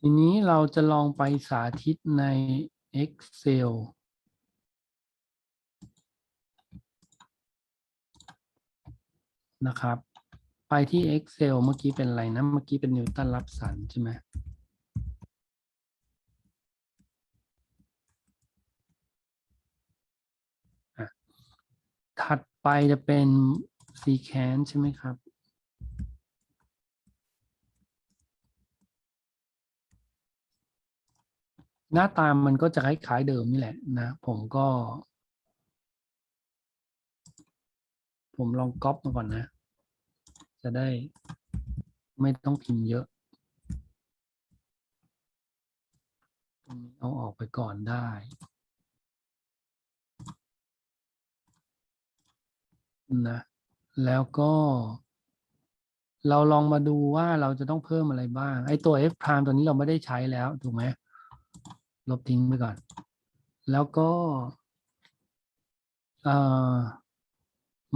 ทีนี้เราจะลองไปสาธิตใน Excel นะครับ ไปที่ Excel เมื่อกี้เป็นอะไรนะ เมื่อกี้เป็นนิวตันรับสันใช่ไหมถัดไปจะเป็น secant ใช่ไหมครับ หน้าตามันก็จะคล้ายๆเดิมนี่แหละนะ ผมก็ ผมลองก๊อปมาก่อนนะ จะได้ไม่ต้องพิมพ์เยอะ เอาออกไปก่อนได้นะแล้วก็เราลองมาดูว่าเราจะต้องเพิ่มอะไรบ้าง ไอ้ตัว f prime ตัวนี้เราไม่ได้ใช้แล้ว ถูกไหม ลบทิ้งไปก่อน แล้วก็เอ่อ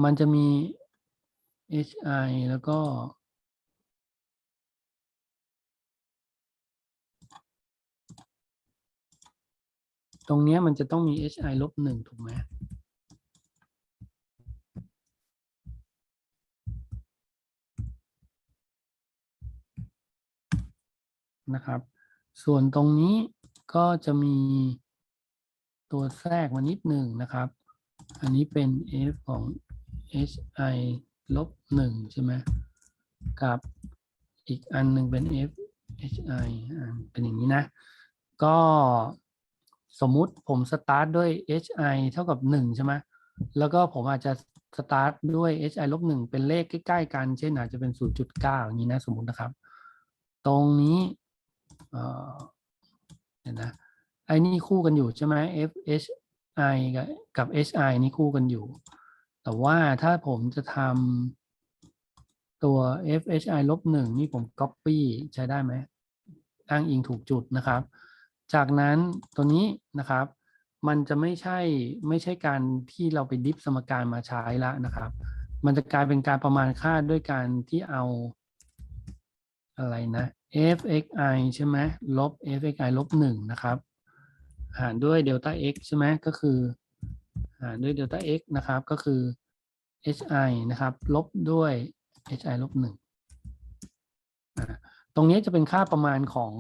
มันจะมี hi แล้วก็ ตรงเนี้ยมันจะต้องมี hi ลบหนึ่งถูกไหมนะครับ ส่วนตรงนี้ ก็จะมีตัวแทรกมานิดหนึ่งนะครับ อันนี้เป็น f ของ hi ลบหนึ่งใช่ไหมกับอีกอันหนึ่งเป็น f hi เป็นอย่างนี้นะ ก็สมมุติผมสตาร์ทด้วย hi เท่ากับหนึ่งใช่ไหมแล้วก็ผมอาจจะสตาร์ทด้วย hi ลบหนึ่งเป็นเลขใกล้ ๆ กัน เช่นอาจจะเป็น 0.9 อย่างนี้นะ สมมุตินะครับ ตรงนี้ เห็นนะไอ้นี่คู่กันอยู่ใช่ไหม f h i กับกับ h i นี่คู่กันอยู่ แต่ว่าถ้าผมจะทำตัว f h i ลบหนึ่งนี่ผม copy ใช้ได้ไหมอ้างอิงถูกจุดนะครับ จากนั้นตัวนี้นะครับ มันจะไม่ใช่ไม่ใช่การที่เราไปดิฟสมการมาใช้ละนะครับ มันจะกลายเป็นการประมาณค่าด้วยการที่เอาอะไรนะ fxi ใช่ไหมลบ fxi ลบหนึ่งนะครับ หารด้วยเดลต้า x ใช่ไหมก็คือ หารด้วยเดลต้า x นะครับ ก็คือ hi นะครับ ลบด้วย hi ลบหนึ่งตรงนี้จะเป็นค่าประมาณของ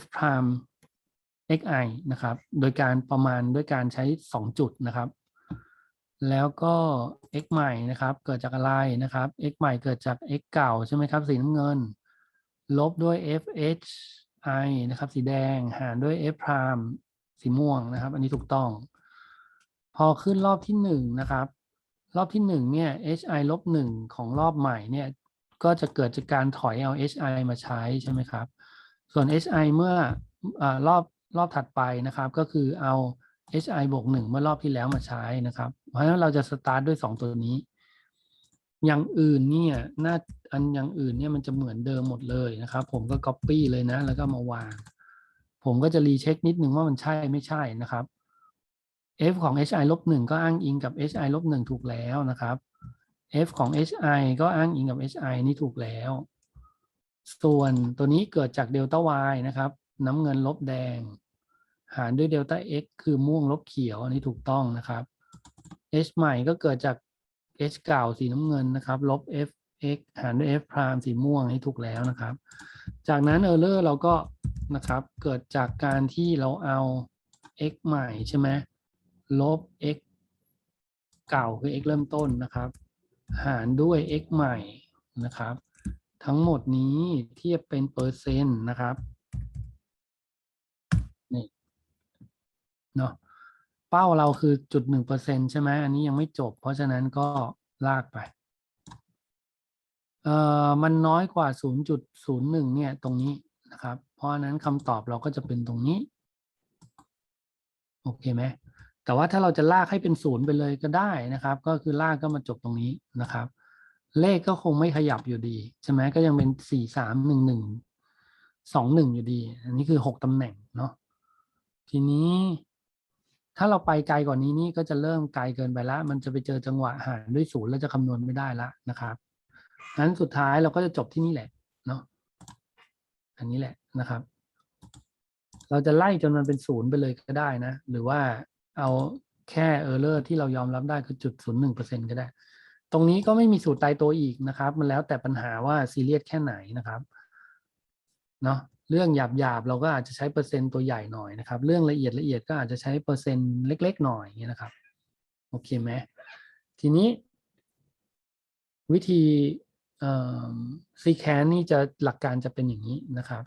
f prime xi นะครับ โดยการประมาณด้วยการใช้ 2 จุดนะครับ แล้วก็ x ใหม่นะครับ เกิดจากอะไรนะครับ x ใหม่เกิดจาก x เก่าใช่ไหมครับ สีน้ำเงิน ลบด้วย f h i นะครับ สีแดงหารด้วย f prime สีม่วงนะครับ อันนี้ถูกต้อง พอขึ้นรอบที่หนึ่งนะครับ รอบที่หนึ่งเนี่ย h i ลบหนึ่งของรอบใหม่เนี่ย ก็จะเกิดจากการถอยเอา h i มาใช้ใช่ไหมครับ ส่วน h i เมื่ออรอบรอบถัดไปนะครับ ก็คือเอา h i บวกหนึ่งเมื่อรอบที่แล้วมาใช้นะครับ เพราะฉะนั้นเราจะสตาร์ทด้วยสองตัวนี้ อย่างอื่นเนี่ยน้า อันอย่างอื่นเนี่ยมันจะเหมือนเดิมหมดเลยนะครับ ผมก็ copy เลยนะ แล้วก็มาวาง ผมก็จะรีเช็คนิดนึงว่ามันใช่ไม่ใช่นะครับ f ของ hi ลบหนึ่งก็อ้างอิงกับ hi ลบหนึ่งถูกแล้วนะครับ f ของ hi ก็อ้างอิงกับ hi นี่ถูกแล้ว ส่วนตัวนี้เกิดจากเดลต้า y นะครับ น้ำเงินลบแดง หารด้วยเดลต้า x คือม่วงลบเขียวอันนี้ถูกต้องนะครับ h ใหม่ก็เกิดจาก h เก่าสีน้ำเงินนะครับ ลบ f x หารด้วย f prime สีม่วงให้ถูกแล้วนะครับ จากนั้น error เราก็นะครับเกิดจากการที่เราเอา x ใหม่ใช่ไหมลบ x เก่าคือ x เริ่มต้นนะครับ หารด้วย x ใหม่นะครับ ทั้งหมดนี้เทียบเป็นเปอร์เซ็นต์นะครับนี่เนาะเป้าเราคือจุดหนึ่งเปอร์เซ็นใช่ไหมอันนี้ยังไม่จบ เพราะฉะนั้นก็ลากไป เอ่อมันน้อยกว่าศูนย์จุดศูนย์หนึ่งเนี่ยตรงนี้นะครับ เพราะนั้นคำตอบเราก็จะเป็นตรงนี้ โอเคไหมแต่ว่าถ้าเราจะลากให้เป็นศูนย์ไปเลยก็ได้นะครับ ก็คือลากก็มาจบตรงนี้นะครับ เลขก็คงไม่ขยับอยู่ดีใช่ไหมก็ยังเป็นสี่สามหนึ่งหนึ่งสองหนึ่งอยู่ดี อันนี้คือหกตำแหน่งเนาะทีนี้ถ้าเราไปไกลกว่านี้นี่ก็จะเริ่มไกลเกินไปละ มันจะไปเจอจังหวะหารด้วยศูนย์แล้วจะคำนวณไม่ได้ละนะครับ งั้นสุดท้ายเราก็จะจบที่นี่แหละเนาะอันนี้แหละนะครับ เราจะไล่จนมันเป็นศูนย์ไปเลยก็ได้นะ หรือว่าเอาแค่เออร์เลอร์ที่เรายอมรับได้คือจุดศูนย์หนึ่งเปอร์เซ็นก็ได้ ตรงนี้ก็ไม่มีสูตรตายตัวอีกนะครับ มันแล้วแต่ปัญหาว่าซีเรียสแค่ไหนนะครับเนาะเรื่องหยาบหยาบเราก็อาจจะใช้เปอร์เซ็นต์ตัวใหญ่หน่อยนะครับ เรื่องละเอียดละเอียดก็อาจจะใช้เปอร์เซ็นต์เล็ก ๆ หน่อยอย่างเงี้ยนะครับโอเคไหมทีนี้ วิธี ซีแคนนี่จะหลักการจะเป็นอย่างนี้นะครับ